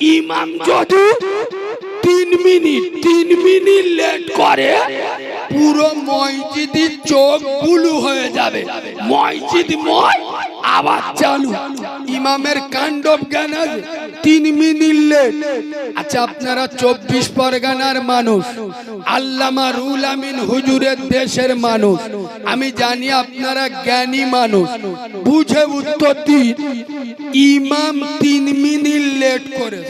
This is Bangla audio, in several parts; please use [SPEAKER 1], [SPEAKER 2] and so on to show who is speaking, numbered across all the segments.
[SPEAKER 1] ইমাম যদি তিন মিনিট তিন মিনিট লেট করে, পুরো মসজিদের চোখ বুলু হয়ে যাবে। মসজিদ ময় আবার চালু। ইমামের কাণ্ড জ্ঞান আছে? তিন মিনিট আচ্ছা আপনারা চব্বিশ পরগনার মানুষ, আল্লামা রুল আমিন হুজুরের দেশের মানুষ, আমি জানি আপনারা জ্ঞানী মানুষ। বুঝে উত্তর দিন, ইমাম তিন মিনিট লেট করে।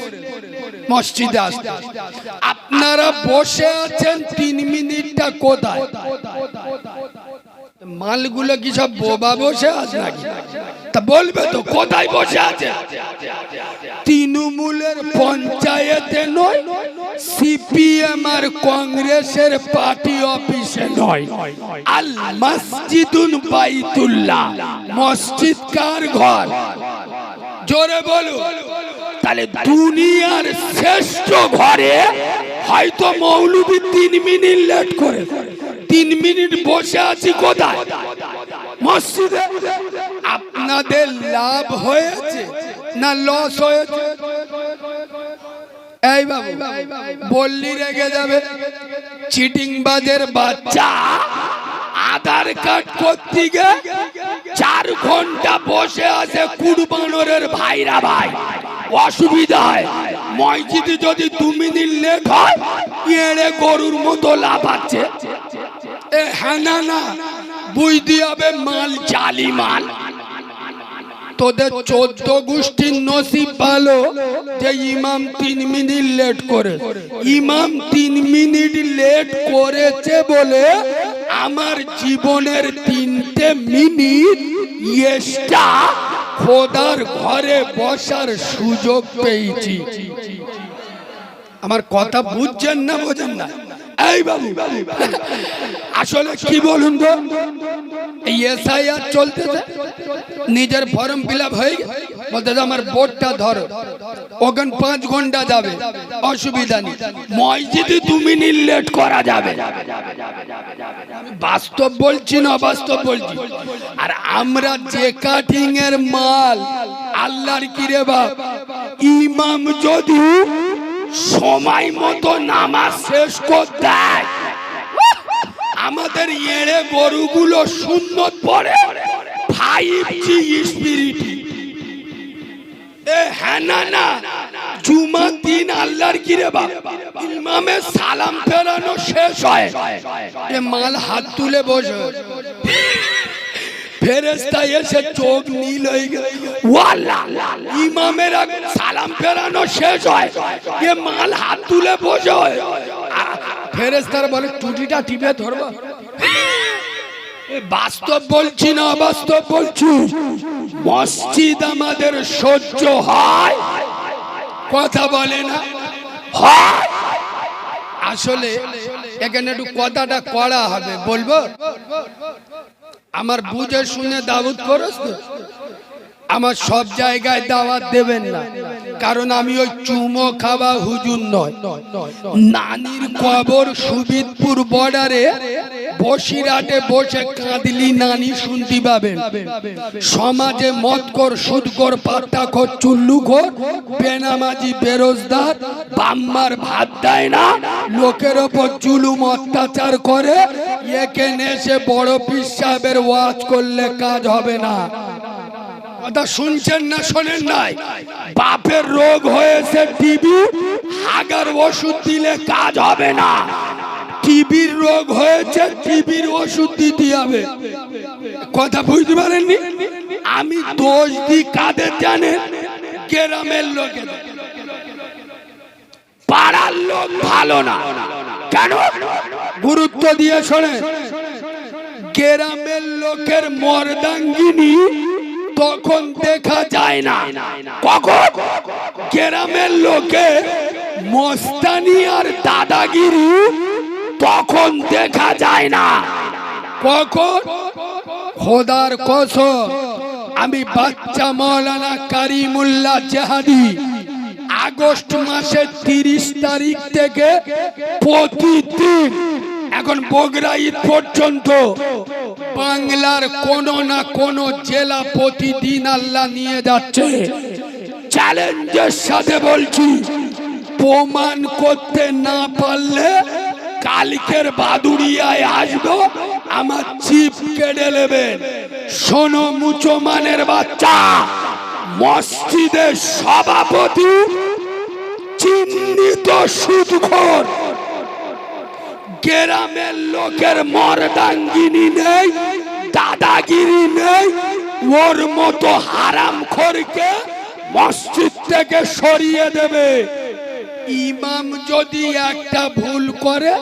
[SPEAKER 1] মসজিদে আসতে। আপনারা বসে আছেন তিন মিনিটটা কোথায়? মালগুলো কি সব বোবা বসে আছে তা বলবে তো, কোথায় বসে আছে? তৃণমূলের পঞ্চায়েতে নয়, সিপিএম আর কংগ্রেসের পার্টি অফিসে নয়। আল মসজিদুন বাইতুল্লাহ, মসজিদ কার ঘর? জোরে বলো। তাহলে দুনিয়ার শ্রেষ্ঠ ঘরে হয়তো মৌলবী তিন মিনিট লেট করে, তিন মিনিট বসে আছি কোথায়? মসজিদে। আপনাদের লাভ হয়েছে। না লস হয়েছে। এই বাবু, বললি রেগে যাবে। চিটিং বাজের বাচ্চা, আধার কার্ড করতে গিয়ে চার ঘণ্টা বসে আছে কুড়বানোরের ভাইরা ভাই। অসুবিধা হয়। মসজিদে যদি দু মিনিট লেট হয়, এড়ে গরুর মতো লাফাচ্ছে। এ হ্যাঁ না না বুঝতে হবে মাল জালি মাল তোদের চোদ্দ গোষ্ঠীর নসিব ভালো যে ইমাম তিন মিনিট লেট করে। ইমাম তিন মিনিট লেট করেছে বলে আমার জীবনের তিনটে মিনিট এক্সট্রা খোদার ঘরে বসার সুযোগ পেয়েছি। আমার কথা বুঝছেন না বোঝেন না? আসলে কি বলুন তো? এই চলতেছে, নিজের ফর্ম ফিল আপ হয়ে বলতে আমার বোর্ডটা ধরো। ওখান পাঁচ ঘণ্টা যাবে, অসুবিধা নেই। মসজিদে দু মিনিট লেট করা যাবে। বাস্তব বলছি না বাস্তব বলছি। আর আমরা যে কাটিং এর মাল, আল্লাহর কিরে বাপ, ইমাম যদি সময় মতো নামাজ শেষ করতে। আমাদের এড়ে গরুগুলো সুন্নত পড়ে। ফাইভ জি স্পিরিট না না, জুমা দিন আল্লাহর কিরে সালাম ফেরানো শেষ হয়। মাল হাত তুলে বসে। ফেরেস্তা এসে চোখ নীল হয়ে গেল। ইমামের সালাম ফেরানো শেষ হয়। এ মাল হাত তুলে বসে হয়। ফেরেস্তার বলে, টুটিটা টিপে ধরবো? বাস্তব বলছি না বাস্তব বলছি। মসজিদ আমাদের সহ্য হয়। কথা বলে না। হয়। আসলে এখানে একটু কথাটা করা হবে, বলব? আমার বুঝে শুনে দাউদ করস তো আমার সব জায়গায় দাওয়াত দেবেন না। কারণ আমি ওই চুমো খাওয়া হুজুর নয়। নানির কবর সুবিদপুর বর্ডারে বসিরাটে বসে কাঁদলি নানি শুনতে পাবেন। সমাজে মদকর, সুদকর, পাত্তাখর, চুল্লুখর, বেনামাজি বেরোজদার বাম্মার ভাত দেয় না। লোকের ওপর জুলুম, অত্যাচার করে। একে এসে বড় পীর সাহেবের ওয়াজ করলে কাজ হবে না। কথা শুনছেন না শোনেন নাই। বাপের রোগ হয়েছে টিবি হাগার ওষুধ দিলে কাজ হবে না। টিবির রোগ হয়েছে টিবির ওষুধ দিতে হবে। কথা বুঝতে পারেননি? আমি দোষ দিই কাদের জানেন গ্রামের লোকের পাড়ার লোক ভালো না। কেন? গুরুত্ব দিয়ে শোনে গ্রামের লোকের মর্দাঙ্গিনী তখন দেখা যায় না। কখন? গ্রামের লোকে মস্তানি আর দাদাগিরি তখন দেখা যায় না। কখন? খোদার কসম, আমি বাচ্চা মৌলানা কারিমুল্লাহ জাহাদি আগস্ট মাসের তিরিশ তারিখ থেকে প্রতিদিন এখন বগরা ঈদ পর্যন্ত বাংলার কোন না কোন জেলা প্রতিদিন আল্লাহ নিয়ে যাচ্ছে। চ্যালেঞ্জের সাথে বলছি, প্রমাণ করতে না পারলে কালকের বাদুড়িয়ায় আসব, আমার চিপ কেড়ে নেবেন শোনো মুচমানের বাচ্চা, মসজিদের সভাপতি চিহ্নিত সুদখোর। গ্রামের লোকের মর্দাঙ্গিনী নেই, দাদাগিরি নেই, ওর মতো হারাম খোরকে মসজিদ থেকে সরিয়ে দেবে। ইমাম যদি একটা ভুল করে,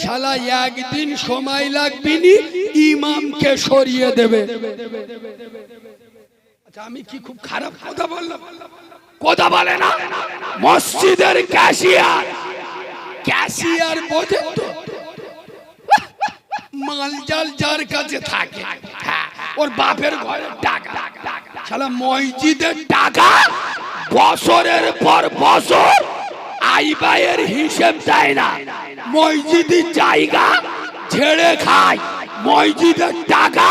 [SPEAKER 1] শালা একদিন সময় লাগবে নি ইমামকে সরিয়ে দেবে। আচ্ছা আমি কি খুব খারাপ কথা বললাম? কথা বলে না? মসজিদের ক্যাশিয়ার। ক্যাশিয়ার বোঝে তো? মালজাল যার কাছে থাকে। ওর বাপের ঘরে টাকা। শালা মসজিদের টাকা, বছরের পর বছর আই ব্যয়ের হিসেব দেয় না। মসজিদের জায়গা ছেড়ে খায় মসজিদের টাকা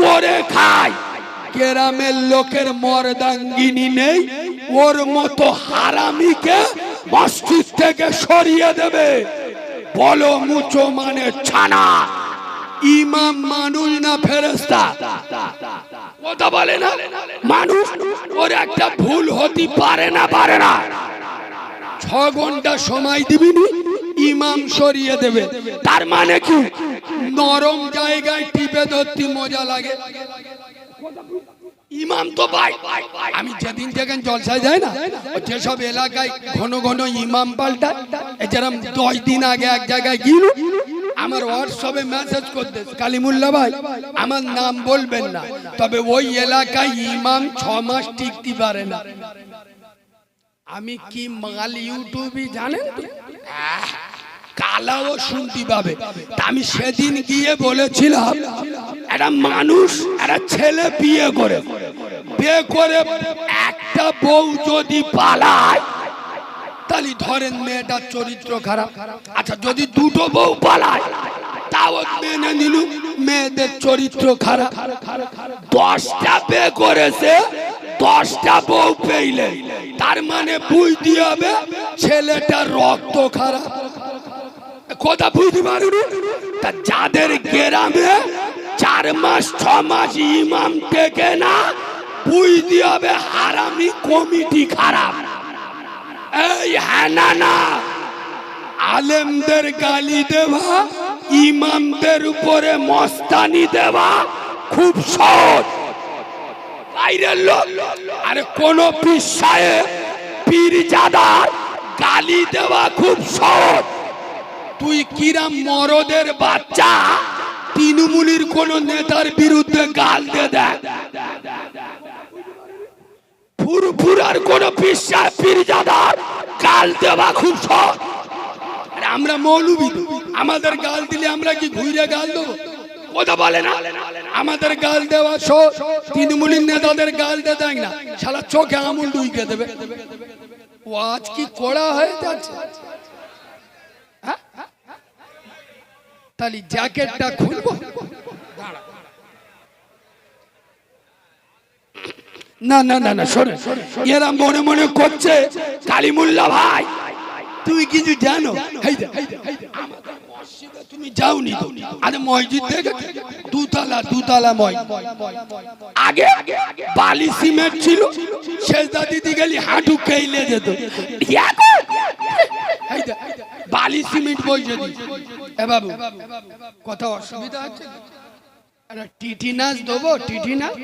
[SPEAKER 1] করে খায়। গ্রামের লোকের মর্দাঙ্গিনী নেই, ওর মতো হারামিকে মসজিদ থেকে সরিয়ে দেবে। বলো মুচো মানে ছানা। ইমাম মানুষ না ফেরেস্তা কথা বলে না? মানুষ, ওর একটা ভুল হতে পারে না পারে না। ছ ঘণ্টা সময় দিবিনি, ইমাম সরিয়ে দেবে। তার মানে কি? নরম জায়গায় টিপে ধরতে মজা লাগে। ইমাম তো ভাই, আমি যেদিন যেখান জলসায় যাই না যেসব এলাকায় ঘন ঘন ইমাম পাল্টা যেরকম দশ দিন আগে এক জায়গায় গিল আমার হোয়াটসঅ্যাপে মেসেজ করতে কালিমুল্লা ভাই আমার নাম বলবেন না। তবে ওই এলাকায় ইমাম ছ মাস টিকতে পারে না। আমি কি মাল ইউটিউবে জানেন? তো? কালাও শুনতে পাবে। তা আমি সেদিন গিয়ে বলেছিলাম একটা মানুষ একটা ছেলে বিয়ে করে। বিয়ে করে একটা বউ যদি পালায় তাহলে ধরেন মেয়েটার চরিত্র খারাপ। আচ্ছা যদি দুটো বউ পালায়, তাও মেনে নিল মেয়েদের চরিত্র খারাপ। দশটা বিয়ে করেছে, দশটা বউ পেইলে, তার মানে বুঝতে হবে ছেলেটার রক্ত খারাপ। কথা বুঝতে পারুন? তা যাদের গ্রামে চার মাস, ছ মাস ইমাম থেকে না বুঝতে হবে হারামি কমিটি খারাপ। এই হ্যাঁ না না আলেমদের গালি দেওয়া, ইমামদের উপরে মস্তানি দেওয়া, খুব সহজ। বাইরের লোক, আরে কোন পিসায়ে পীরজাদার গালি দেওয়া খুব সহজ। তুই কিরাম মরদের বাচ্চা, তৃণমূলীর কোন নেতার বিরুদ্ধে গাল দে দেয় ফুরফুরার কোন পিসা পীরজাদার। গাল দেওয়া খুব সহজ। আমরা মৌলবি। আমাদের গাল দিলে আমরা কি ঘুরে গাল দেবো? কথা বলে না। আমাদের গাল দেওয়া সো তৃণমূলীর নেতাদের গাল দে দেয় না। শালা চোখে আমুল ডুইকে দেবে। ও আজ কি কড়া হয়ে যাচ্ছে? হ্যাঁ? তাহলে জ্যাকেটটা খুলবো? না না না না শোনে এরা মনে মনে করছে, কালিমুল্লা ভাই, তুমি কিছু জানো? তুমি যাওনি আরে মসজিদ থেকে দুতলা দুতলা মসজিদ আগে বালি সিমেন্ট ছিল, সেজদা দিতে গেলি হাঁটু কেইলে যেত। বালি সিমেন্ট বইছে দি। এ বাবু কথা অসুবিধা আরে টিটি নাচ দেবো টিটি নাচ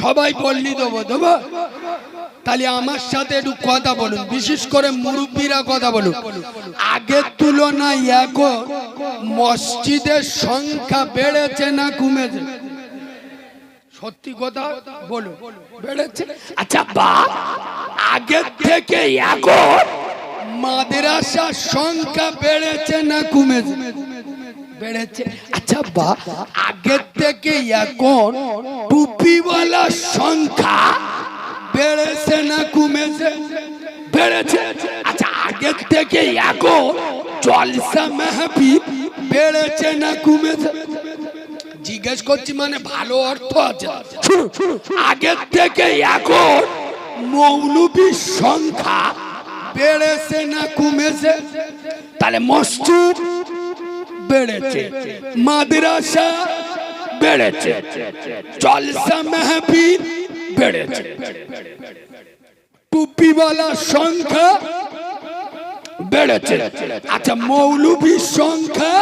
[SPEAKER 1] সবাই বললি দেবো দেবো। তাহলে আমার সাথে একটু কথা বলুন, বিশেষ করে মুরব্বীরা কথা বলুন। আগের তুলনায় এখন মসজিদের সংখ্যা বেড়েছে না কমেছে? সত্যি কথা বলুন, বেড়েছে? আচ্ছা বা, আগের থেকে মাদ্রাসার সংখ্যা বেড়েছে না বেড়েছে। আচ্ছা বা আগের থেকে এখন টুপিওয়ালার সংখ্যা বেড়েছে না কমেছে? বেড়েছে। আচ্ছা আগের থেকে এখন জলসা মাহফিল বেড়েছে না কমেছে? জিজ্ঞেস করছি মানে ভালো অর্থ আছে? আগের থেকে এখন
[SPEAKER 2] মৌলবীর সংখ্যা বেড়েছে না কমেছে? তাহলে মসজিদ বেড়েছে, মাদ্রাসা বেড়েছে জলসা মেহফিল বেড়েছে। টুপিওয়ালার সংখ্যা বেড়েছে আচ্ছা মৌলবীর সংখ্যা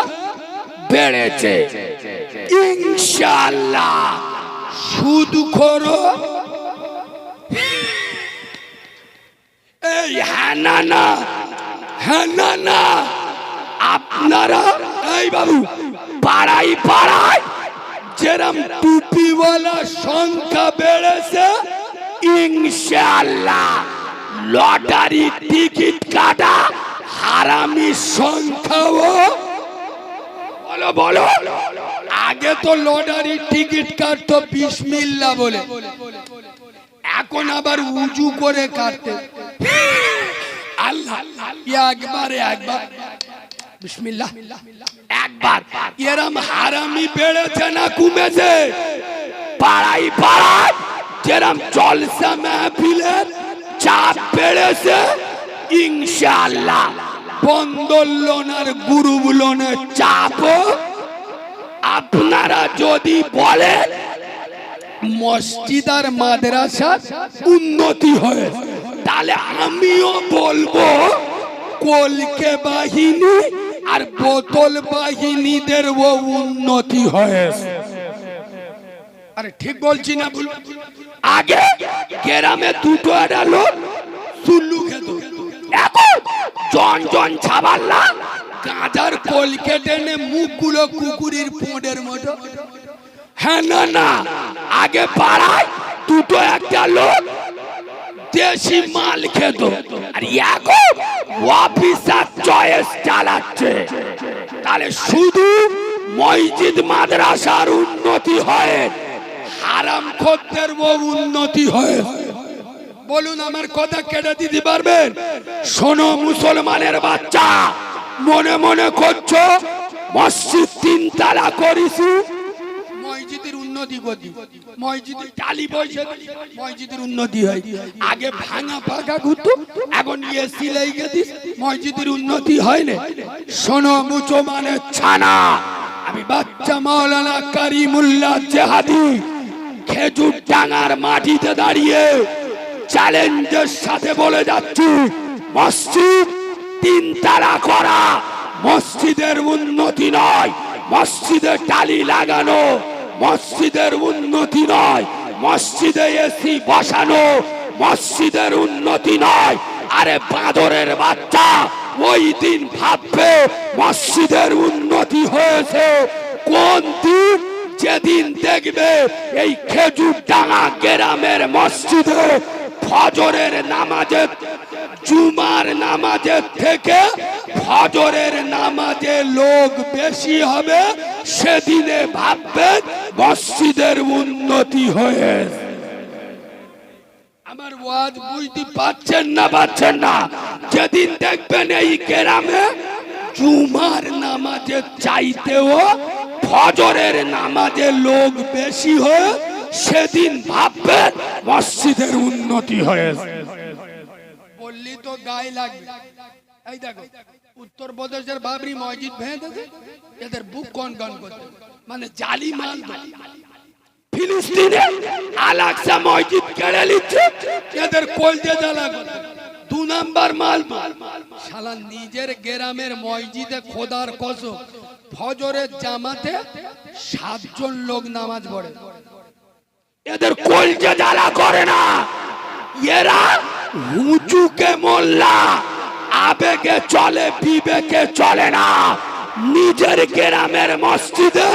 [SPEAKER 2] বেড়েছে। ইনশাআল্লাহ, সুদ খোরো এই হ্যাঁ না না হ্যাঁ না না আপনারা এই বাবু, পাড়াই পাড়ায় যেরম টুপিওয়ালা সংখ্যা বেড়েছে, ইনশাআল্লাহ লটারি টিকিট কাটা হারামি সংখ্যাও। বলো বলো, আগে তো লটারি টিকিট কাটতো বিসমিল্লা বলে। এখন আবার উঁচু করে কাটতে। আল্লাহ, একবারে একবার। বিসমিল্লাহ। একবার। এরম হারামি বেড়েছে না কমেছে? পাড়াই পাড়ায় যেরম জলসা মেহফিলের চাপ বেড়েছে ইনশাআল্লাহ। বন্দর লোন আর গ্রুপ লোনের চাপও আপনারা যদি বলেন মসজিদ আর মাদ্রাসার উন্নতি হয় তাহলে আমিও বলব কলকে বাহিনী আর বোতল বাহিনীদের ও উন্নতি হয়েছে। আরে ঠিক বলছি না ভুল। আগে গ্রামে দুটো একটা লোক চুল্লু খেত। এখন জন জন ছাবাল্লা গাঁজার কলকে টেনে মুখগুলো কুকুরের পোঁডের মতো। হ্যাঁ না না। আগে পাড়ায় দুটো একটা লোক দেশি মাল খেত। আর এখন অফিসার চয়েস চালাচ্ছে। তাহলে শুধু মসজিদ, মাদ্রাসার উন্নতি হয়, হারাম খদ্দের উন্নতি হয়। বলুন আমার কথা কেটে দিতে পারবেন? শোনো, মুসলমানের বাচ্চা, মনে মনে করছ, মসজিদ তিন তালা করিছি উন্নতি করছি মসজিদের টালি বসে মসজিদের উন্নতি হয়। আগে ভাঙা পাকা ঘুরতো, এখন এসি লেগে দিস মসজিদের উন্নতি হয় না। শোনো মুসলমানের ছানা, আমি বাচ্চা মাওলানা কারিমুল্লাহ জেহাদি। খেজুর ডাঙার মাটিতে দাঁড়িয়ে চ্যালেঞ্জের সাথে বলে যাচ্ছি, মসজিদ তিন তারা করা, মসজিদের উন্নতি নয়, মসজিদে টালি লাগানো। মসজিদের উন্নতি নয়। মসজিদে এসি বসানো, মসজিদের উন্নতি নয়। আরে বাঁদরের বাচ্চা, ওই দিন ভাববে মসজিদের উন্নতি হয়েছে। কোন দিন? যেদিন দেখবে এই খেজুর ডাঙা গ্রামের মসজিদে ফজরের নামাজের জুমার নামাজের থেকে ফজরের নামাজে লোক বেশি হবে, সেদিনে ভাববেন মসজিদের উন্নতি হয়ে আমার ওয়াজ বুঝতে পারছেন না পাচ্ছেন না? যেদিন দেখবেন এই গ্রামে জুমার নামাজে চাইতেও ফজরের নামাজে লোক বেশি হয়ে সেদিন ভাববে মসজিদের উন্নতি হয়েছে। বললি তো গায়ে লাগবে। এই দেখো, উত্তর প্রদেশের বাবরি মসজিদ ভেঙে এদের বুক কন কন করতে মানে জালি মাল ফিলিস্তিনে আলাকসা মসজিদ কেড়ে নিচ্ছে, এদের কলজে জ্বালা। দু নাম্বার মাল শালা নিজের গ্রামের মসজিদে খোদার কসম, ফজরের জামাতে সাতজন লোক নামাজ পড়ে। এদের কলজে জ্বালা করে না। এরা হুচুকে মোল্লা, আবেগে চলে, বিবেকে চলে না। নিজের গ্রামের মসজিদে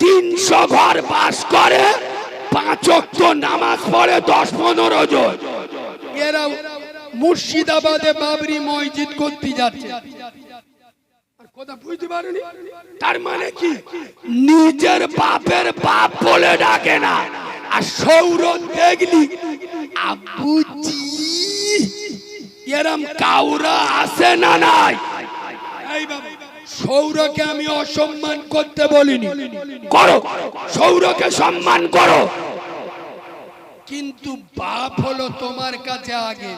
[SPEAKER 2] তিনশো ঘর বাস করে, পাঁচ অক্ত নামাজ পড়ে দশ পনেরো জন। এরা মুর্শিদাবাদে বাবরি মসজিদ করতে যাচ্ছে। তার মানে কি? নিজের বাপের বাপ বলে ডাকে না। আর সৌর দেখলি এরম কাউরা আছে না নাই? সৌরকে আমি অসম্মান করতে বলিনি। করো, সৌরকে সম্মান করো। কিন্তু বাপ হলো তোমার কাছে আগে।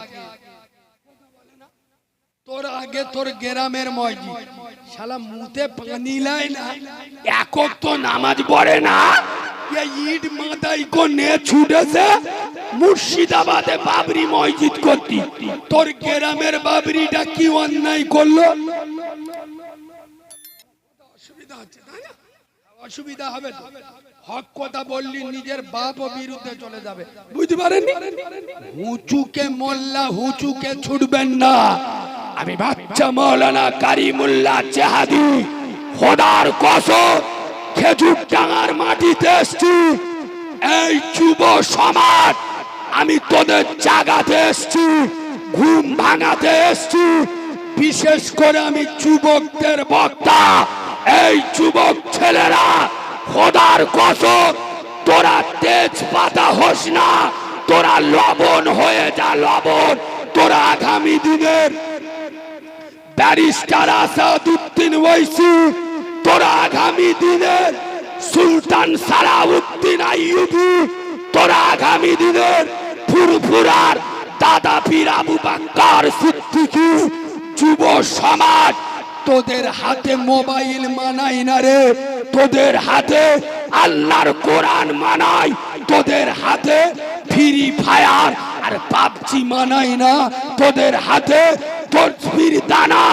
[SPEAKER 2] তোর আগে তোর গ্রামের মসজিদ। শালা মুতে পানি লাই না। একক তো নামাজ পড়ে না। ইট মাথায় কোনে ছুটেছে। মুর্শিদাবাদে বাবরি মসজিদ করতি। তোর গ্রামের বাবরিটা কি অন্যায় করল? অসুবিধা হচ্ছে তাই না? অসুবিধা হবে তো। হক কথা বললি নিজের বাপ ও বিরুদ্ধে চলে যাবে। বুঝতে পারেননি? হুচুকে মোল্লা হুচুকে ছুটবেন না। আমি বাচ্চা মৌলানা কারিমুল্লাহ জাহাদি খোদার কসম খেজুর ডাঙার মাটিতে এসছি। এই যুব সমাজ আমি তোদের জাগাতে এসছি ঘুম ভাঙাতে এসছি। বিশেষ করে আমি যুবকদের বক্তা এই যুবক ছেলেরা খোদার কসম, তোরা তেজ পাতা হোস না, তোরা লবণ হয়ে যা লবণ, তোরা আগামী দিনের ব্যারিস্টার আসাদুদ্দিন ওয়াইসি, তোরা আগামী দিনের সুলতান সারা সালাউদ্দিন আইয়ুবি, তোরা আগামী দিনের ফুরফুরার দাদা পীর আবু বাক্কার সিদ্দিকী, যুব সমাজ তোদের হাতে মোবাইল মানাই না রে। তোদের হাতে আল্লাহর কোরআন মানাই। তোদের হাতে ফ্রি ফায়ার আর পাবজি মানাই না। তোদের হাতে তসবির দানা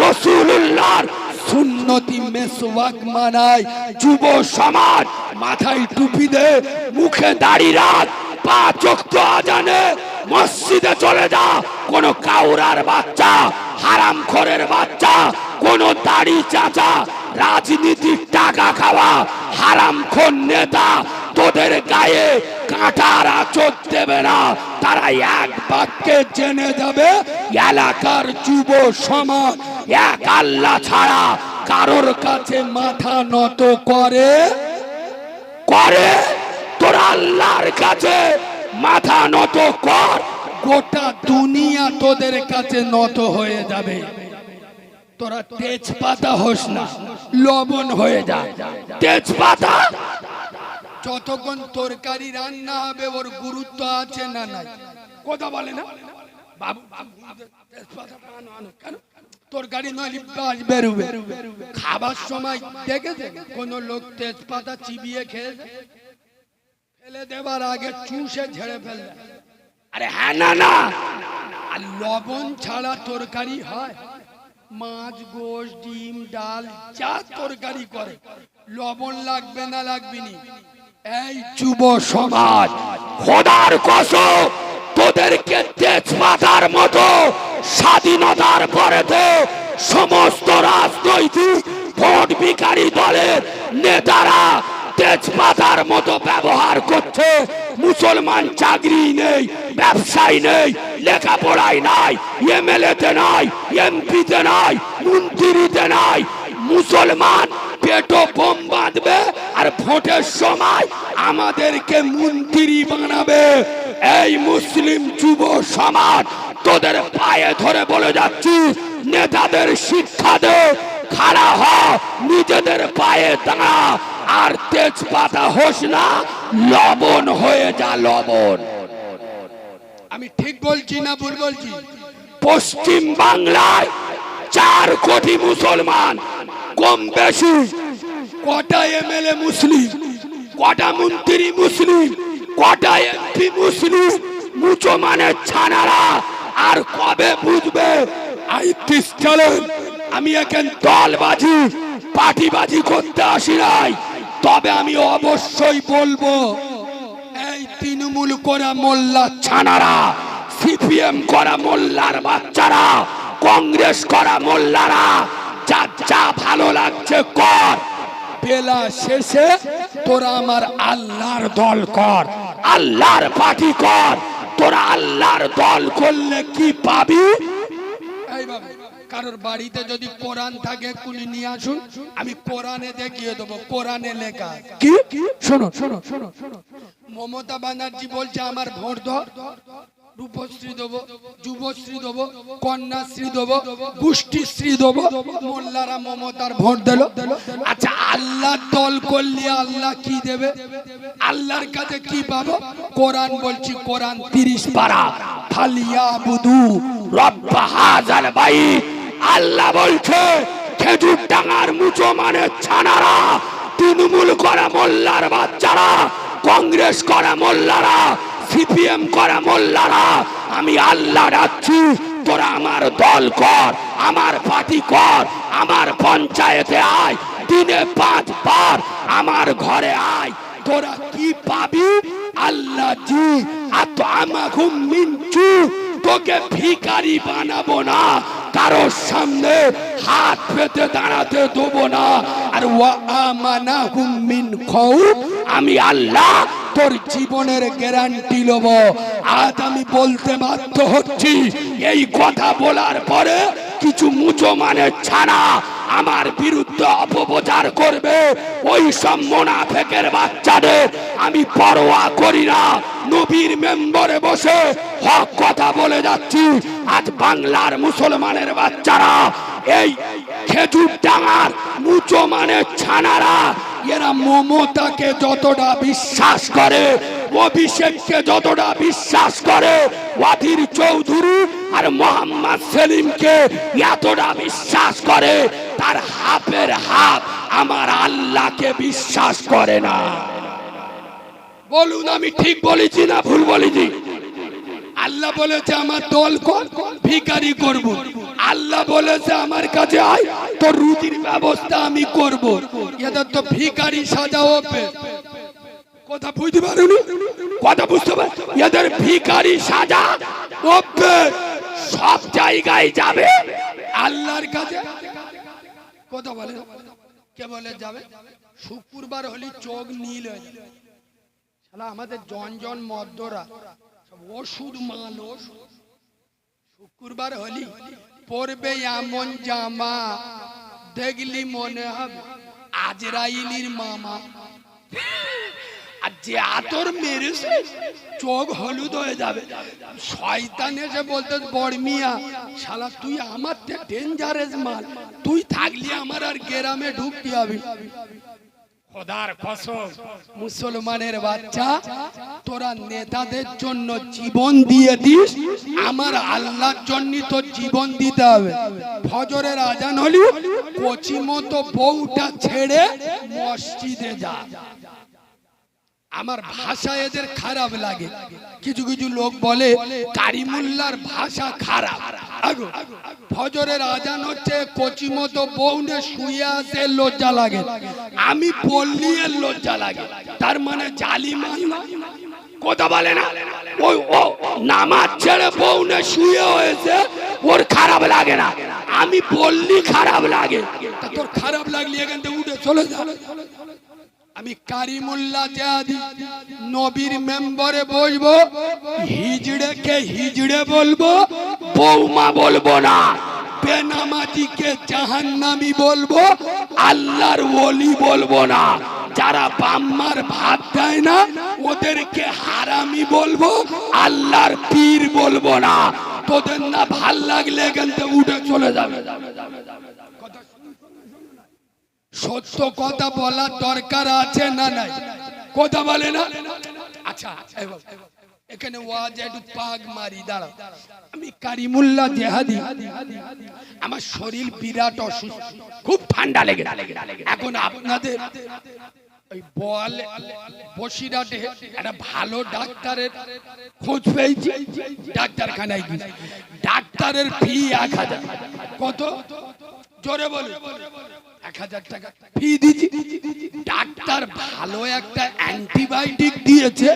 [SPEAKER 2] রসুল্লাহর সুন্নতি মেসওয়াক মানাই। যুব সমাজ মাথায় টুপি দে, মুখে দাড়ি রাখ, পা চোখতো আজানে, মসজিদে চলে যা, কোন কাউরার বাচ্চা হারাম খরের বাচ্চা কোন দাড়ি, চাচা, রাজনীতির টাকা খাওয়া, হারাম খোর নেতা, তোদের গায়ে কাঁটার আচর দেবে না। তারা এক বাক্যে জেনে যাবে, এলাকার যুব সমাজ এক আল্লাহ ছাড়া কারোর কাছে মাথা নত করে। করে? তোর আল্লাহর কাছে মাথা নত কর। গোটা দুনিয়া তোদের কাছে নত হয়ে যাবে। তোরা তেজপাতা হোস না লবণ হয়ে যা। তেজপাতা? যতক্ষণ তরকারি রান্না হবে ওর গুরুত্ব আছে না নাই। কথা বলে না? বাবু তেজপাতা কেন? তরকারি নয় বেরোবে। খাবার সময় দেখেছে? কোন লোক তেজপাতা চিবিয়ে খেয়ে ফেলে দেবার আগে চুষে ঝেড়ে ফেলবে। আরে হ্যাঁ না না। আর লবণ ছাড়া তরকারি হয়? মাছ, গোশ, ডিম, ডাল, যা তরকারি করে। লবণ লাগবে না লাগবে নি এই যুব সমাজ, খোদার কসম, তোদেরকে তেজপাতার মতো স্বাধীনতার পরেতে সমস্ত রাজনৈতিক ভোট বিকারী দলের নেতারা তেজপাতার মতো ব্যবহার করছে। মুসলমান চাকরি নেই, ব্যবসায় নেই, লেখাপড়ায় নাই, এমএলএতে নাই, এমপিতে নাই, মন্ত্রীতে নাই। মুসলমান পেটো বোম বাঁধবে আর ভোটের সময় আমাদেরকে মন্ত্রী বানাবে। এই মুসলিম যুব সমাজ তোদের পায়ে ধরে বলে যাচ্ছি, নেতাদের শিক্ষা দে, খাড়া হ, নিজেদের পায়ে দাঁড়া। আর তেজপাতা হোস না লবণ হয়ে যা লবণ। আমি ঠিক বলছি না ভুল বলছি? পশ্চিম বাংলায় চার কোটি মুসলমান কম বেশি। কটা এমএলএ মুসলিম? কটা মন্ত্রী মুসলিম? কটা এমপি মুসলিম? মুসলমানের ছানারা। আর কবে বুঝবে? আমি এখন দলবাজি পার্টিবাজি করতে আসি নাই। তবে আমি অবশ্যই বলব, এই তৃণমূল করা মোল্লা ছানারা, সিপিএম করা মোল্লার বাচ্চারা, কংগ্রেস করা মোল্লারা যা যা ভালো লাগছে কর। বেলা শেষে তোরা আমার আল্লাহর দল কর, আল্লাহর পার্টি কর। তোরা আল্লাহর দল করলে কি পাবি? কারোর বাড়িতে যদি কোরআন থাকে কুলি নিয়ে আসুন। আমি কোরআনে দেখিয়ে দেবো কোরআনে লেখা। কি? শোনো শোনো শোনো শোনো। মমতা ব্যানার্জি বলছে আমার ভোট ধর।
[SPEAKER 1] রূপশ্রী দেবো যুবশ্রী দেবো কন্যাশ্রী দেবো পুষ্টিশ্রী দেবো। মোল্লারা মমতার ভোট দিল। আচ্ছা আল্লাহ দল করলে আল্লাহ কি দেবে? আল্লাহর কাছে কি পাবো? কোরআন বলছি কোরআন তিরিশ পারা। ফালিয়া বুধু রব্বা হাজার বাই আল্লাহ বলছে, খেজুর ডাঙার মুচো মানে ছানারা, তৃণমূল করা মোল্লার বাচ্চারা, কংগ্রেস করা মোল্লারা, সিপিএম করা মোল্লারা, আমি আল্লাহ ডাকছি, তোরা আমার দল কর, আমার পার্টি কর, আমার পঞ্চায়েতে আয়, দিনে পাঁচবার আমার ঘরে আয়, তোরা কি পাবি? আল্লাহ জি আর তো আমাকুম মিনচু তোকে ভিকারি বানাবো না। কারোর সামনে হাত পেতে, দাঁড়াতে দেবো না। আর ওয়া মিন খাউফ আমি আল্লাহ তোর জীবনের গ্যারান্টি লব আজ আমি বলতে বাধ্য হচ্ছি, এই কথা বলার পরে কিছু মুচো মানে ছাড়া আমার বিরুদ্ধে অপপ্রচার করবে। ওই সব মোনাফেকের বাচ্চাদের আমি পরোয়া করি না। নবীর মেম্বরে বসে হক কথা বলে যাচ্ছি। আজ বাংলার মুসলমানের বাচ্চারা এই খেজুর ডাঙার মুচো মানে ছানারা, এরা মমতাকে যতটা বিশ্বাস করে, অভিষেককে যতটা বিশ্বাস করে, ওয়াদির চৌধুরী আর মোহাম্মদ সেলিমকে এতটা বিশ্বাস করে তার হাফের হাফ আমার আল্লাহকে বিশ্বাস করে না। বলুন, আমি ঠিক বলেছি না ভুল বলেছি? আল্লাহ বলেছে, আমার দল কর, ভিখারি করব। আল্লাহ বলেছে, আমার কাছে আয় তো রুজির ব্যবস্থা আমি করব। এদের তো ভিখারি সাজা হবে। কথা বুঝতে পারুনি? কথা বুঝতে পার এদের ভিখারি সাজা হবে। সব জায়গায় যাবে আল্লাহর কাছে। কথা বলে? কে বলে যাবে? শুক্রবার হলি চোখ নীল হয়ে আমাদের জন জন মদ্যরা ওষুধ মাল শুক্রবার হলি পরবে এমন জামা, দেখলি মনে হবে আজরাইলির মামা। আর যে আতর মেরেছে, চোখ হলুদ হয়ে যাবে। শয়তান এসে বলতে শালা, তুই আমার ডেঞ্জারেস মাল। তুই থাকলি আমার আর গ্রামে ঢুকতে হবে। মুসলমানের বাচ্চা, তোরা নেতাদের জন্য জীবন দিয়ে দিস, আমার আল্লাহর জন্য তোর জীবন দিতে হবে। ফজরের আজান হলি, কচি মতো বউটা ছেড়ে মসজিদে যা। আমার ভাষা এদের খারাপ লাগে। কিছু কিছু লোক বলে কারিমুল্লার ভাষা খারাপ। আগো ফজরের আজান হচ্ছে কচি মতো বউনে শুয়ে আসে লজ্জা লাগে। আমি বললি এর লজ্জা লাগে। তার মানে না। কথা বলে না। ওই ও নামাজ ছেড়ে বউনে শুয়ে হয়েছে ওর খারাপ লাগে না। আমি বললি খারাপ লাগে। তোর খারাপ লাগলি এখান থেকে উঠে চলে যা। আমি কারিমুল্লাহ জাদি নবীর মেম্বারে বসবো, হিজড়েকে হিজড়ে বলব, বৌমা বলব না, বেনামাজিকে জাহান্নামি বলব, আল্লাহর ওলি বলব না। যারা বাম্মার ভাত দেয় না, ওদেরকে হারামি বলব, আল্লাহর পীর বলব না। তোদের না ভালো লাগলে এখান উঠে চলে যাবে। সত্য কথা বলার দরকার আছে না নাই? কথা বলে না? আচ্ছা এখানে ওয়াজ একটু পাক মারি, দাঁড়াও। আমি কারিমুল্লাহ জেহাদি আমার শরীর বিরাট অসুস্থ। খুব ঠান্ডা লেগে এখন আপনাদের ওই বল বসিরাটে একটা ভালো ডাক্তারের খোঁজ পেয়েছি। ডাক্তারখানায় গিয়ে। ডাক্তারের ফি এক হাজার। কত? জোরে বলে এক হাজার টাকা। ফি দিয়েছি। ডাক্তার ভালো একটা অ্যান্টিবায়োটিক দিয়েছে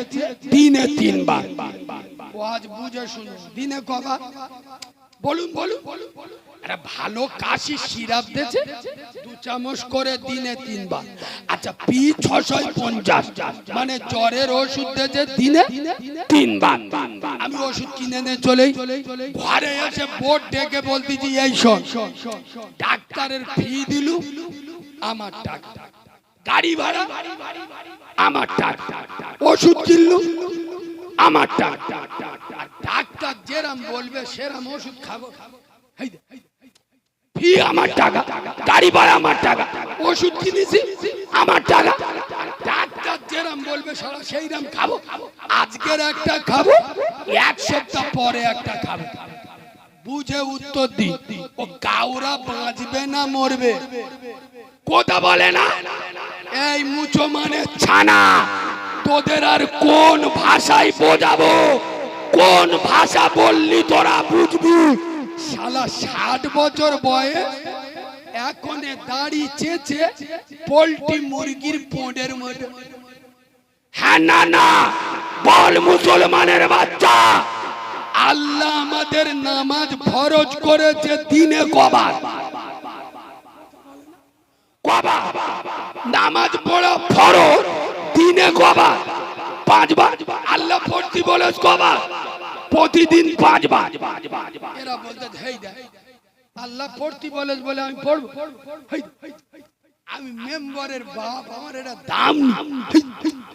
[SPEAKER 1] দিনে তিনবার। ও আজ বুঝে শুনুন দিনে কবার। বলুন বলুন। একটা ভালো কাশি সিরাপ দিয়েছে দু চামচ করে দিনে তিনবার। আচ্ছা পি ছশো পঞ্চাশ। মানে জ্বরের ওষুধ দিয়েছে দিনে তিনবার। আমি ওষুধ কিনে নিয়ে চলেই। ঘরে এসে বোর্ড ডেকে বলতেছি, এই শোন, ডাক্তারের ফি দিলু, আমার টাকা। গাড়ি ভাড়া, আমার টাকা। ওষুধ কিনলু আমার টাকা ডাক্তার যেরাম বলবে সেরাম ওষুধ খাব। ফি আমার টাকা গাড়ি ভাড়া আমার টাকা ওষুধ কিনেছি আমার টাকা। ডাক্তার যেরাম বলবে সারা সেই রাম খাব। আজকের একটা খাব এক সপ্তাহ পরে একটা খাব। বুঝে উত্তর দি ও কাউরা বাঁচবে না মরবে। কথা বলে না। এই মুচো মানে ছানা। তোদের আর কোন ভাষায় বোঝাবো? কোন ভাষা বললি তোরা বুঝবি? শালা ষাট বছর বয়স, এখনে দাড়ি চেচে পোল্ট্রি মুরগির পোঁডের মতো। হ্যাঁ না না, বল মুসলমানের বাচ্চা। আল্লাহ আমাদের নামাজ ফরজ করেছে দিনে কবার। কবার? নামাজ পড়া ফরজ। দিনে কবার পাঁচবার আল্লাহ পড়তি বলে কবার প্রতিদিন পাঁচবার এরা বলতে হেই আল্লাহ পড়তি বলে বলে আমি পড়ব। আমি মেম্বারের বাপ আমার এটা দাম।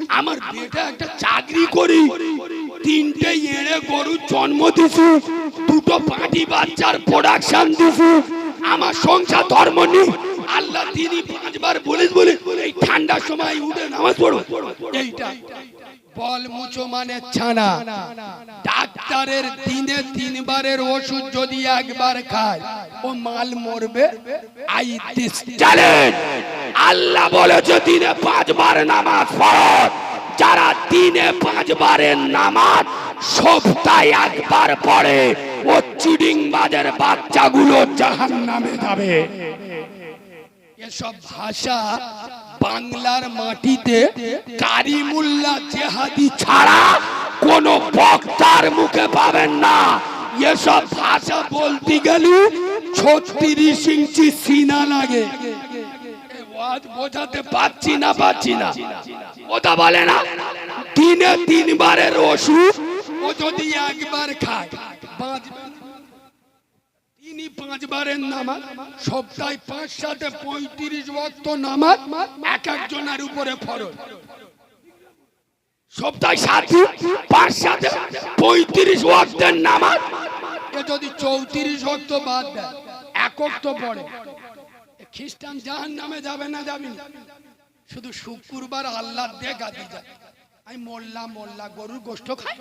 [SPEAKER 1] আমার বেটা একটা চাকরি করি তিনটে এড়ে গরু জন্ম দিছি দুটো পাটি বাচ্চার প্রোডাকশন দিছি আমার সংসার ধর্ম নেই আল্লাহ তিনি পাঁচবার বলিস বলে এই ঠান্ডার সময় উঠে নামাজ পড়ো। এইটা বল মুচো মানে ছানা। ডাক্তারের দিনে তিনবারের ওষুধ যদি একবার খায়, ও মাল মরবে। I this challenge. আল্লাহ বলেছে দিনে পাঁচবার নামাজ ফরজ যারা দিনে পাঁচবারের নামাজ সপ্তাহে একবার পড়ে, ও চিডিং বাজার বাচ্চাগুলো জাহান নামে যাবে। এসব ভাষা বাংলার মাটিতে কারিমুল্লাহ জেহাদি ছাড়া কোন বক্তার মুখে পাবেন না। এসব ভাষা বলতে গেলে ছত্রিশ ইঞ্চি সিনা লাগে। বোঝাতে পারছি না পারছি না। ওটা বলে না। দিনে তিনবারের ওষুধ ও যদি একবার খায়, বাঁচবে। তিনি পাঁচবারের নামাজ, সপ্তাহে পাঁচ, সাথে পঁয়ত্রিশ ভক্ত নামাজ, এক একজনের উপরে ফরজ। সপ্তাহে সাত, পাঁচ, সাথে পঁয়ত্রিশ ভক্তের নামাজ, এ যদি চৌত্রিশ ভক্ত বাদ দেয় একক তো পড়ে। খ্রিস্টান জাহান নামে যাবে না যাবে শুধু শুক্রবার আল্লাহ দেখা দিয়ে যায়। আমি মোল্লা মোল্লা, গরুর গোষ্ঠ খাই।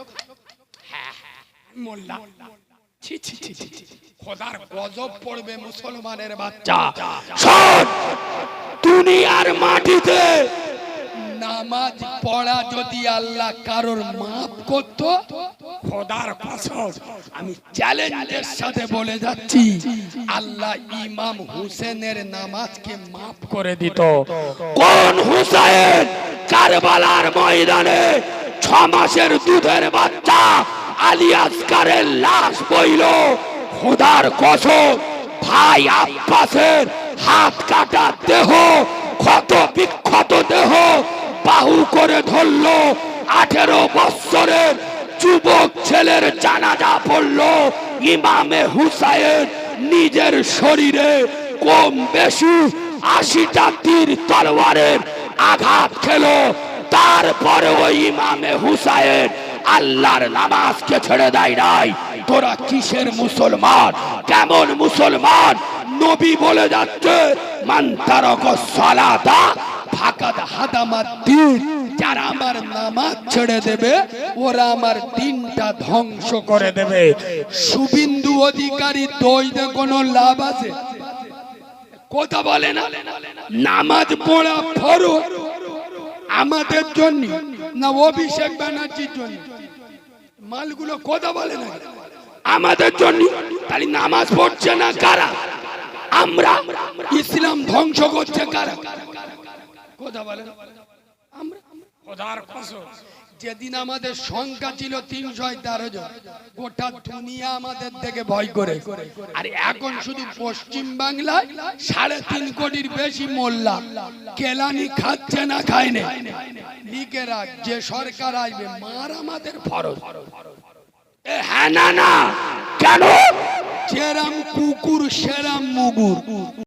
[SPEAKER 1] হ্যাঁ হ্যাঁ মোল্লা। ছি ছি ছি ছি ছি। খোদার গজব পড়বে মুসলমানের বাচ্চা। দুনিয়ার মাটিতে নামাজ পড়া যদি আল্লাহ কারোর মাফ করত খোদার কসম আমি চ্যালেঞ্জের সাথে বলে যাচ্ছি আল্লাহ ইমাম হুসেনের নামাজকে মাফ করে দিত। কোন হুসেন কারবালার ময়দানে ছ মাসের দুধের বাচ্চা আলী আসকারের লাশ বইল। খোদার কসম, ভাই আব্বাসের হাত কাটা দেহ, ক্ষত বিক্ষত দেহ বাহু করে ধরলো। আঠেরো বৎসরের যুবক ছেলের জানাজা পড়ল। ইমামে হুসাইন নিজের শরীরে কম বেশি আশিটা তীর তলোয়ারের আঘাত খেলো। তারপরে ওই ইমামে হুসাইন আল্লাহর নামাজকে ছেড়ে দেয় নাই। তোরা কিসের মুসলমান? কেমন মুসলমান? নবী বলে যাচ্ছে, মান তারক সালাতা ফাকাদ হাদামাত দিন। যারা আমার নামাজ ছেড়ে দেবে, ওরা আমার দিনটা ধ্বংস করে দেবে। শুভিন্দু অধিকারী দইতে কোনো লাভ আছে? কথা বলে না? নামাজ পড়া ফরজ। আমাদের জন্য না অভিষেক ব্যানার্জির জন্য। মালগুলো কথা বলে না। আমাদের জন্য তাহলে নামাজ পড়ছে না কারা? আমরা ইসলাম ধ্বংস করছে কারা? কথা বলে? আমরা যেদিন আমাদের সংখ্যা ছিল তিনশো তেরো জন, গোটা দুনিয়া আমাদের থেকে ভয় করে। আর এখন শুধু পশ্চিম বাংলায় সাড়ে তিন কোটির বেশি মোল্লা, কেলানি খাচ্ছে না খায়নি লিখে রাখ যে সরকার আসবে, মার আমাদের ফরজ। হ্যাঁ না না, কেন? যেরাম কুকুর, সেরাম মুগুর।